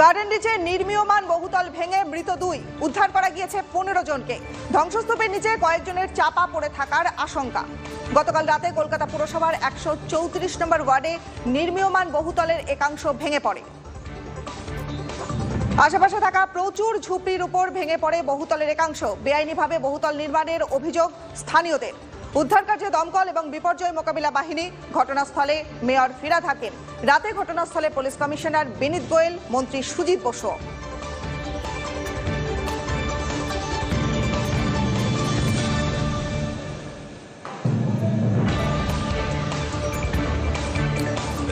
Garden রিচে নির্মীয়মান বহুতল ভেঙে মৃত দুই। উদ্ধার করা গিয়েছে পনেরো জনকে। ধ্বংসস্তূপের নিচে কয়েকজনের চাপা পড়ে থাকার আশঙ্কা। গতকাল রাতে কলকাতা পুরসভার একশো চৌত্রিশ নম্বর ওয়ার্ডে নির্মীয়মান বহুতলের একাংশ ভেঙে পড়ে। আশেপাশে থাকা প্রচুর ঝুপড়ির উপর ভেঙে পড়ে বহুতলের একাংশ। বেআইনিভাবে বহুতল নির্মাণের অভিযোগ স্থানীয়দের। উদ্ধার কার্যে দমকল এবং বিপর্যয় মোকাবিলা বাহিনী ঘটনাস্থলে মেয়র ফিরাদ হাকিম। রাতে ঘটনাস্থলে পুলিশ কমিশনার বিনীত গোয়েল, মন্ত্রী সুজিত বসু।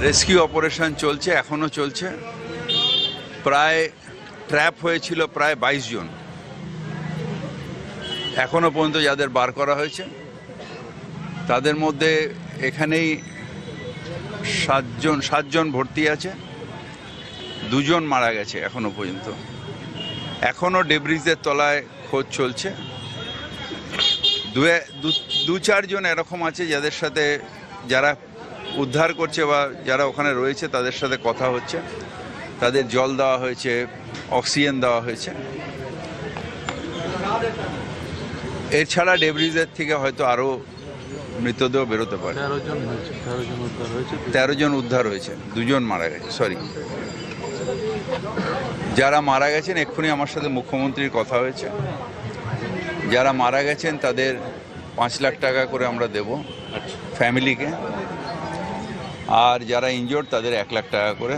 রেস্কিউ অপারেশন চলছে এখনও চলছে। প্রায় ট্র্যাপ হয়েছিল প্রায় বাইশ জন। এখনও পর্যন্ত যাদের বার করা হয়েছে। তাদের মধ্যে এখানেই সাতজন সাতজন ভর্তি আছে। দুজন মারা গেছে এখনও পর্যন্ত। এখনও ডেব্রিজের তলায় খোঁজ চলছে। দু চারজন এরকম আছে যাদের সাথে যারা উদ্ধার করছে বা যারা ওখানে রয়েছে তাদের সাথে কথা হচ্ছে। তাদের জল দেওয়া হয়েছে, অক্সিজেন দেওয়া হয়েছে। এছাড়া ডেব্রিজের থেকে হয়তো আরও মৃতদেহ বেরোতে পারে। তেরো জন উদ্ধার হয়েছে উদ্ধার দুজন মারা গেছে সরি যারা মারা গেছেন এক্ষুনি আমার সাথে মুখ্যমন্ত্রীর কথা হয়েছে। যারা মারা গেছেন তাদের পাঁচ লাখ টাকা করে আমরা দেব ফ্যামিলিকে। আর যারা ইনজোর্ড তাদের এক লাখ টাকা করে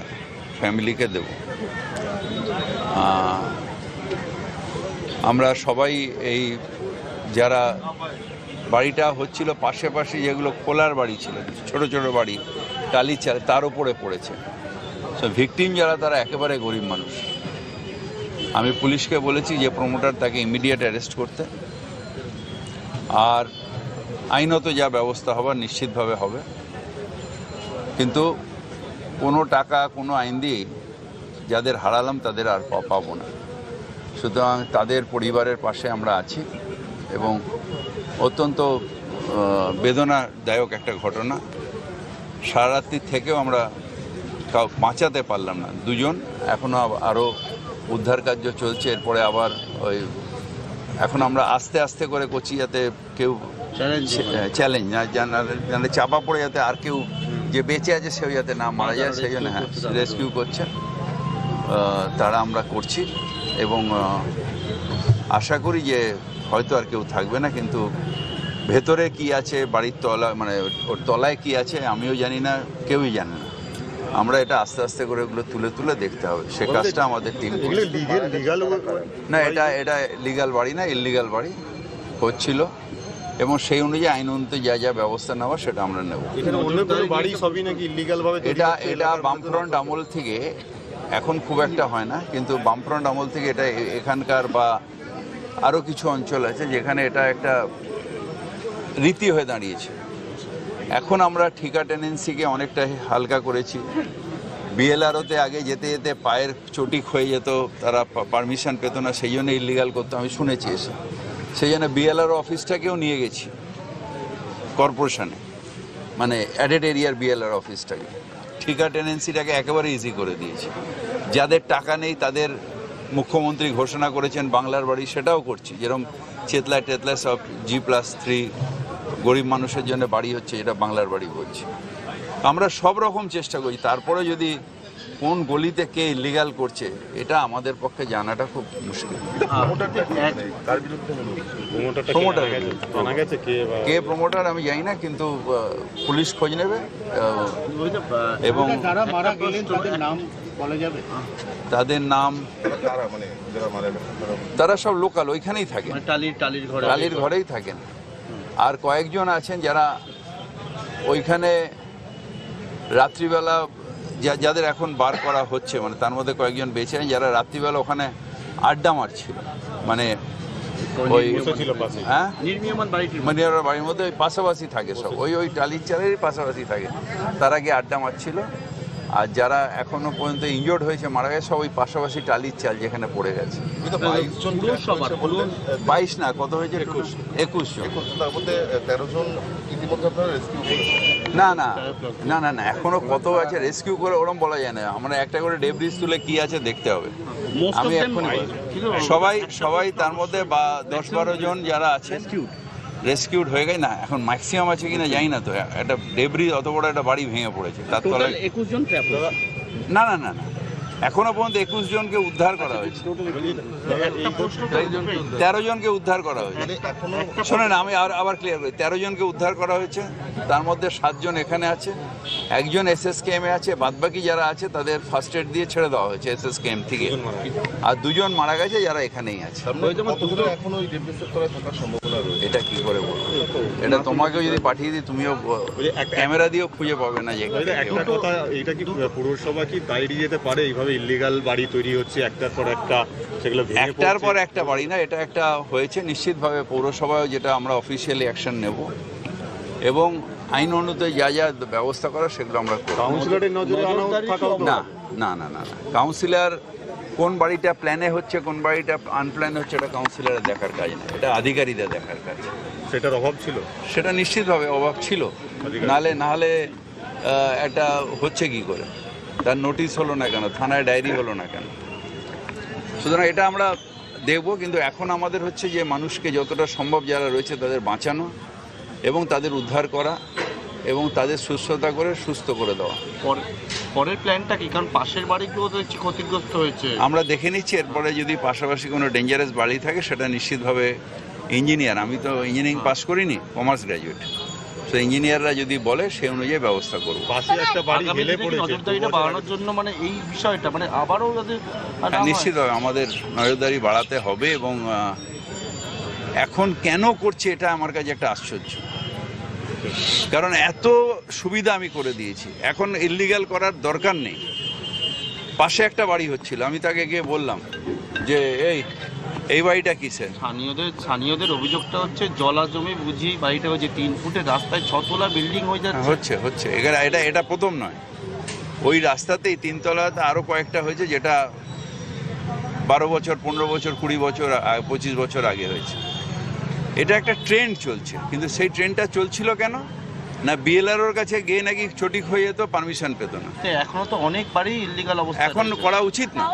ফ্যামিলিকে দেব। আমরা সবাই এই যারা বাড়িটা হচ্ছিল পাশে পাশে যেগুলো খোলার বাড়ি ছিল ছোট ছোট বাড়ি, টালি চাল তার উপরে পড়েছে। সো ভিকটিম যারা, তারা একেবারে গরিব মানুষ। আমি পুলিশকে বলেছি যে প্রমোটার তাকে ইমিডিয়েট অ্যারেস্ট করতে। আর আইনত যা ব্যবস্থা হবার নিশ্চিতভাবে হবে। কিন্তু কোনো টাকা, কোনো আইন দিয়ে যাদের হারালাম, তাদের আর পাবো না। সুতরাং তাদের পরিবারের পাশে আমরা আছি এবং অত্যন্ত বেদনাদায়ক একটা ঘটনা। সারা রাত্রি থেকেও আমরা কাউ বাঁচাতে পারলাম না। দুজন এখনও আরও উদ্ধার কার্য চলছে। এরপরে আবার ওই এখন আমরা আস্তে আস্তে করে করছি যাতে কেউ চ্যালেঞ্জ না জানা- জানা চাপা পড়ে যাতে আর কেউ যে বেঁচে আছে সেও যাতে না মারা যায় সেই জন্য হ্যাঁ রেস্কিউ করছে। তারা আমরা করছি এবং আশা করি যে হয়তো আর কেউ থাকবে না কিন্তু ভেতরে কি আছে বাড়ির তলা মানে ওর তলায় কি আছে আমিও জানি না কেউই জানে না। আমরা এটা আস্তে আস্তে করে ওগুলো তুলে তুলে দেখতে হবে। সে কাজটা আমাদের টিম না এটা এটা লিগাল বাড়ি না ইললিগাল বাড়ি। হচ্ছিল। এবং সেই অনুযায়ী আইন অনুযায়ী যা যা ব্যবস্থা নেওয়া সেটা আমরা নেব। এখানে অন্য কোনো বাড়ি সবই নাকি ইলিগাল এটা এটা বামফ্রন্ট আমল থেকে এখন খুব একটা হয় না কিন্তু বামফ্রন্ট আমল থেকে এটা এখানকার বা আরও কিছু অঞ্চল আছে যেখানে এটা একটা রীতি হয়ে দাঁড়িয়েছে। এখন আমরা ঠিকা টেনেন্সিকে অনেকটা হালকা করেছি। বিএলআরওতে আগে যেতে যেতে পায়ের চটি ক্ষয়ে যেত, তারা পারমিশন পেত না, সেই জন্য ইলিগাল করতো, আমি শুনেছি এসে। সেই জন্য বিএলআরও অফিসটাকেও নিয়ে গেছি, কর্পোরেশনে। মানে অ্যাডেড এরিয়ার বিএলআর অফিসটাকে। ঠিকা টেনেন্সিটাকে একেবারে ইজি করে দিয়েছে। যাদের টাকা নেই তাদের মুখ্যমন্ত্রী ঘোষণা করেছেন বাংলার বাড়ি সেটাও করছি। যেরকম চেতলায় টেতলায় সব জি প্লাস থ্রি গরিব মানুষের জন্য বাড়ি হচ্ছে এটা বাংলার বাড়ি বলছি। আমরা সব রকম চেষ্টা করি। তারপরে যদি কোন গলিতে কে ইলিগাল করছে এটা আমাদের পক্ষে জানাটা খুব মুশকিল। কে প্রমোটার আমি জানি না কিন্তু পুলিশ খোঁজ নেবে। এবং যারা তাদের নাম বলা যাবে? তাদের নাম? মানে যারা তারা- তারা সব লোকাল ওইখানেই থাকেন। মানে টালির টালির ঘরে টালির ঘরেই থাকেন। আর কয়েকজন আছেন যারা ওইখানে রাত্রিবেলা যা- যাদের এখন বার করা হচ্ছে মানে তার মধ্যে কয়েকজন বেঁচে আছেন যারা রাত্রিবেলা ওখানে আড্ডা মারছিল। মানে ওই হ্যাঁ? মানে ওরা বাড়ির মধ্যে ওই পাশাপাশি থাকে সব। ওই ওই টালির চালেরই পাশাপাশি থাকে। তারা গিয়ে আড্ডা মারছিল। আর যারা এখনও পর্যন্ত ইনজোর্ড হয়েছে মারা গেছে সব ওই পাশাপাশি টালির চাল যেখানে পড়ে গেছে। বাইশ না কত হয়েছে? একুশ। একুশ জন। না না। না না না এখনও কত আছে? রেস্কিউ করে ওরম বলা যায় না। আমরা একটা করে ডেব্রিজ তুলে কি আছে দেখতে হবে। আমি। ছিল সবাই সবাই তার মধ্যে বা দশ বারো জন যারা আছে রেস্কিউড হয়ে গেছে। না এখন ম্যাক্সিমাম আছে কিনা জানি না তো। একটা ডেবরি অত বড় একটা বাড়ি ভেঙে পড়েছে। তার তলায় একুশ জন না না না না। এখনও পর্যন্ত একুশ জনকে উদ্ধার করা হয়েছে। তেরো জনকে উদ্ধার করা হয়েছে। শোনেন আমি আর আবার ক্লিয়ার করি তেরো জনকে উদ্ধার করা হয়েছে তার মধ্যে সাতজন এখানে আছে একজন এস এস এ আছে বাদবাকি যারা আছে তাদের ফার্স্ট এড দিয়ে ছেড়ে দেওয়া হয়েছে এস এস কেএম থেকে। আর দুজন মারা গেছে যারা এখানেই আছে। এটা কি করে বলব? এটা তোমাকেও যদি পাঠিয়ে দিই তুমিও ক্যামেরা দিয়েও খুঁজে পাবে না যে এটা কি পৌরসভা কি দাঁড়িয়ে যেতে পারে এইভাবে ইলিগাল বাড়ি তৈরি হচ্ছে একটার পর একটা সেগুলো একটার পর একটা বাড়ি না এটা একটা হয়েছে নিশ্চিতভাবে পৌরসভায় যেটা আমরা অফিসিয়ালি অ্যাকশন নেব। এবং আইন অনুযায়ী যা যা ব্যবস্থা করা সেগুলো আমরা করব। কাউন্সিলরের নজরে। না না না না না। কাউন্সিলর কোন বাড়িটা প্ল্যানে হচ্ছে কোন বাড়িটা আনপ্ল্যান হচ্ছে এটা কাউন্সিলরের দেখার কাজ না। এটা আধিকারিকদের দেখার কাজ। সেটার অভাব ছিল? সেটা নিশ্চিতভাবে অভাব ছিল। নালে নাহলে একটা হচ্ছে কি করে? তার নোটিশ হলো না কেন? থানায় ডায়েরি হলো না কেন? সুতরাং এটা আমরা দেখব কিন্তু এখন আমাদের হচ্ছে যে মানুষকে যতটা সম্ভব যারা রয়েছে তাদের বাঁচানো এবং তাদের উদ্ধার করা এবং তাদের সুস্থতা করে সুস্থ করে দেওয়া। পরে- পরের প্ল্যানটা কি? কারণ পাশের বাড়িগুলো তো ক্ষতিগ্রস্ত হয়েছে। আমরা দেখে নিচ্ছি এরপরে যদি পাশাপাশি কোনো ডেঞ্জারাস বাড়ি থাকে সেটা নিশ্চিতভাবে ইঞ্জিনিয়ার আমি তো ইঞ্জিনিয়ারিং পাস করিনি কমার্স গ্র্যাজুয়েট তো ইঞ্জিনিয়াররা যদি বলে সেই অনুযায়ী ব্যবস্থা করব। পাশে একটা বাড়ি হেলে পড়েছে নজরদারিটা দু বছর বাড়ানোর জন্য মানে এই বিষয়টা মানে আবারও আর নিশ্চিতভাবে আমাদের নজরদারি বাড়াতে হবে এবং এখন কেন করছে এটা আমার কাছে একটা আশ্চর্য। কারণ এত সুবিধা আমি করে দিয়েছি এখন ইলিগাল করার দরকার নেই। পাশে একটা বাড়ি হচ্ছিল আমি তাকে গিয়ে বললাম যে এই এই বাড়িটা কিসের? স্থানীয়দের স্থানীয়দের অভিযোগটা হচ্ছে জলা জমি বুঝি বাড়িটা হচ্ছে তিন ফুটে রাস্তায় ছতলা বিল্ডিং হয়ে হ্যাঁ, যাচ্ছে। হচ্ছে হচ্ছে। এখানে এটা এটা প্রথম নয়। ওই রাস্তাতেই তিনতলাতে আরও কয়েকটা হয়েছে যেটা বারো বছর পনেরো বছর কুড়ি বছর পঁচিশ বছর আগে হয়েছে। এটা একটা ট্রেন্ড চলছে কিন্তু সেই ট্রেনটা চলছিল কেন? না বিএলআরওর কাছে গিয়ে নাকি ছটিক হয়ে যেত পারমিশন পেত না। তো এখনও তো অনেক বাড়ি ইল্লিগাল অবস্থা এখন করা উচিত না।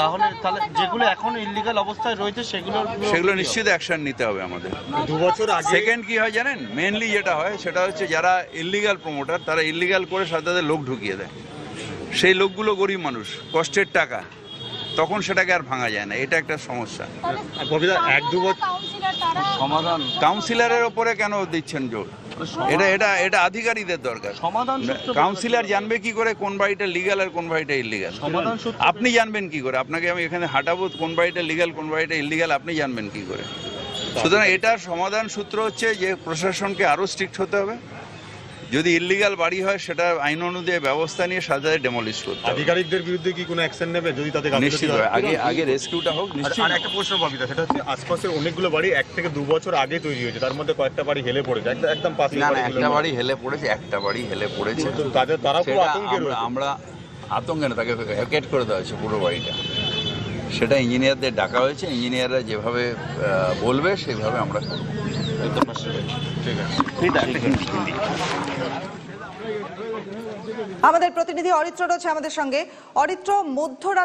তাহলে তাহলে যেগুলো এখন ইল্লিগাল অবস্থায় রয়েছে সেগুলো সেগুলো নিশ্চিত অ্যাকশন নিতে হবে আমাদের। দু বছর আগে সেকেন্ড কি হয় জানেন? মেনলি যেটা হয় সেটা হচ্ছে যারা ইল্লিগাল প্রমোটার তারা ইল্লিগাল করে সাথে সাথে লোক ঢুকিয়ে দেয়। সেই লোকগুলো গরিব মানুষ কষ্টের টাকা। তখন সেটাকে আর ভাঙা যায় না এটা একটা সমস্যা। কবিতা এক দু বছর সমাধান। কাউন্সিলরের ওপরে কেন দিচ্ছেন জোর? এটা এটা এটা আধিকারিকদের দরকার। সমাধান কাউন্সিলর জানবে কি করে কোন বাড়িটা লিগাল আর কোন বাড়িটা ইলিগাল সমাধান সূত্র আপনি জানবেন কি করে? আপনাকে আমি এখানে হাঁটাবো কোন বাড়িটা লিগাল কোন বাড়িটা ইলিগাল আপনি জানবেন কি করে। সুতরাং এটার সমাধান সূত্র হচ্ছে যে প্রশাসনকে আরও স্ট্রিক্ট হতে হবে। যদি ইলিগাল বাড়ি হয় সেটা আইন অনুযায়ী ব্যবস্থা নিয়ে সাথে ডেমলিশ করতে হবে। আধিকারিকদের বিরুদ্ধে কি কোনো অ্যাকশন নেবে যদি তাদের গাফিলতি নিশ্চিত হয়? আগে আগে রেস্কিউটা হোক নিশ্চিত। আর একটা প্রশ্ন ববিতা সেটা হচ্ছে আশপাশের অনেকগুলো বাড়ি এক থেকে দু বছর আগে তৈরি হয়েছে তার মধ্যে কয়েকটা বাড়ি হেলে পড়েছে একদম একদম পাশে না না একটা বাড়ি হেলে পড়েছে একটা বাড়ি হেলে পড়েছে। তাদের তারা পুরো আতঙ্কে আমরা- আমরা আতঙ্কে না তাকে ভ্যাকেট করে দেওয়া হয়েছে পুরো বাড়িটা। সেটা ইঞ্জিনিয়ারদের ডাকা হয়েছে ইঞ্জিনিয়াররা যেভাবে আহ, বলবে সেভাবে আমরা করব। ঠিক আছে। আমাদের প্রতিনিধি অরিত্র রয়েছে আমাদের সঙ্গে। অরিত্র মধ্যরাত